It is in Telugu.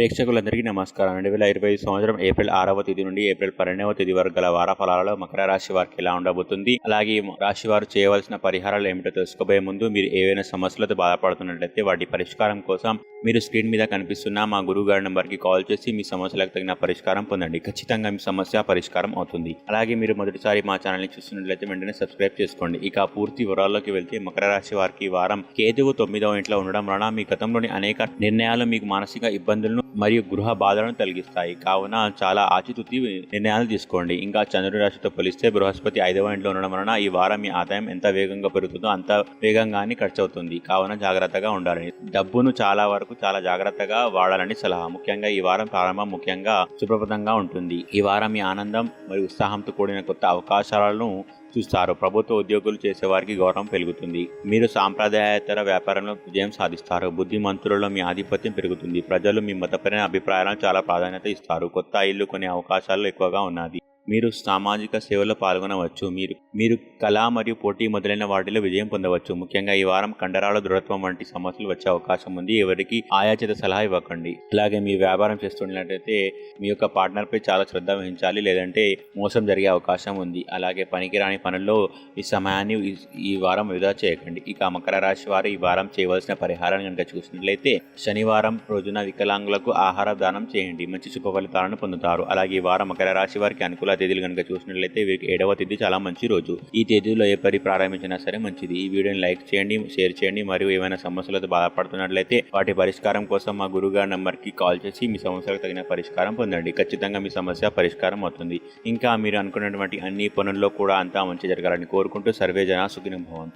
ప్రేక్షకులందరికీ నమస్కారం రెండు వేల ఇరవై ఐదు సంవత్సరం ఏప్రిల్ ఆరవ తేదీ నుండి ఏప్రిల్ పన్నెండవ తేదీ వరకు గల వార ఫలాలలో మకర రాశి వారికి ఎలా ఉండబోతుంది? అలాగే రాశి వారు చేయవలసిన పరిహారాలు ఏమిటో తెలుసుకోబోయే ముందు మీరు ఏవైనా సమస్యలతో బాధపడుతున్నట్లయితే వాటి పరిష్కారం కోసం మీరు స్క్రీన్ మీద కనిపిస్తున్న మా గురువు గారి నంబర్కి కాల్ చేసి మీ సమస్యలకు తగిన పరిష్కారం పొందండి. ఖచ్చితంగా మీ సమస్య పరిష్కారం అవుతుంది. అలాగే మీరు మొదటిసారి మా ఛానల్ని చూస్తున్నట్లయితే వెంటనే సబ్స్క్రైబ్ చేసుకోండి. ఇక పూర్తి వివరాల్లోకి వెళ్తే మకర రాశి వారికి వారం కేతువు తొమ్మిదవ ఇంట్లో ఉండడం వలన మీ గతంలోని అనేక నిర్ణయాలు మీకు మానసిక ఇబ్బందులను మరియు గృహ బాధలను కలిగిస్తాయి. కావున చాలా ఆచితూచి నిర్ణయాలు తీసుకోండి. ఇంకా చంద్రుడి రాశితో పోలిస్తే బృహస్పతి ఐదవ ఇంట్లో ఉండడం వలన ఈ వారం మీ ఆదాయం ఎంత వేగంగా పెరుగుతుందో అంత వేగంగానే ఖర్చు అవుతుంది కావున జాగ్రత్తగా ఉండాలి. డబ్బును చాలా వరకు చాలా జాగ్రత్తగా వాడాలని సలహా. ముఖ్యంగా ఈ వారం ప్రారంభం ముఖ్యంగా శుభప్రదంగా ఉంటుంది. ఈ వారం మీ ఆనందం మరియు ఉత్సాహంతో కూడిన కొత్త అవకాశాలను చూస్తారు. ప్రభుత్వ ఉద్యోగులు చేసేవారికి గౌరవం పెరుగుతుంది. మీరు సాంప్రదాయేతర వ్యాపారంలో విజయం సాధిస్తారు. బుద్ధిమంతులలో మీ ఆధిపత్యం పెరుగుతుంది. ప్రజలు మీ మతపరమైన అభిప్రాయాలను చాలా ప్రాధాన్యత ఇస్తారు. కొత్త ఇల్లు కొనే అవకాశాలు ఎక్కువగా ఉన్నది. మీరు సామాజిక సేవలో పాల్గొనవచ్చు. మీరు మీరు కళ మరియు పోటీ మొదలైన వాటిలో విజయం పొందవచ్చు. ముఖ్యంగా ఈ వారం కండరాల దృఢత్వం వంటి సమస్యలు వచ్చే అవకాశం ఉంది. ఎవరికి ఆయాచిత సలహా ఇవ్వకండి. అలాగే మీ వ్యాపారం చేస్తున్నట్లయితే మీ యొక్క పార్ట్నర్పై చాలా శ్రద్ధ వహించాలి. లేదంటే మోసం జరిగే అవకాశం ఉంది. అలాగే పనికిరాని పనుల్లో ఈ సమయాన్ని ఈ- ఈ వారం వృధా చేయకండి. ఇక మకర రాశి వారు ఈ వారం చేయవలసిన పరిహారాన్ని కనుక చూసినట్లయితే శనివారం రోజున వికలాంగులకు ఆహార దానం చేయండి. మంచి శుభ ఫలితాలను పొందుతారు. అలాగే ఈ వారం మకర రాశి వారికి అనుకూల తేదీలు కనుక చూసినట్లయితే వీరికి ఏడవ తేదీ చాలా మంచి రోజు. ఈ తేదీలో ఏ పని ప్రారంభించినా సరే మంచిది. ఈ వీడియోని లైక్ చేయండి షేర్ చేయండి. మరియు ఏమైనా సమస్యలతో బాధపడుతున్నట్లయితే వాటి పరిష్కారం కోసం మా గురుగారి నంబర్కి కాల్ చేసి మీ సమస్యలకు తగిన పరిష్కారం పొందండి. ఖచ్చితంగా మీ సమస్య పరిష్కారం అవుతుంది. ఇంకా మీరు అనుకున్నటువంటి అన్ని పనుల్లో కూడా అంతా మంచి జరగాలని కోరుకుంటూ సర్వే జన సుఖినం భవంతు.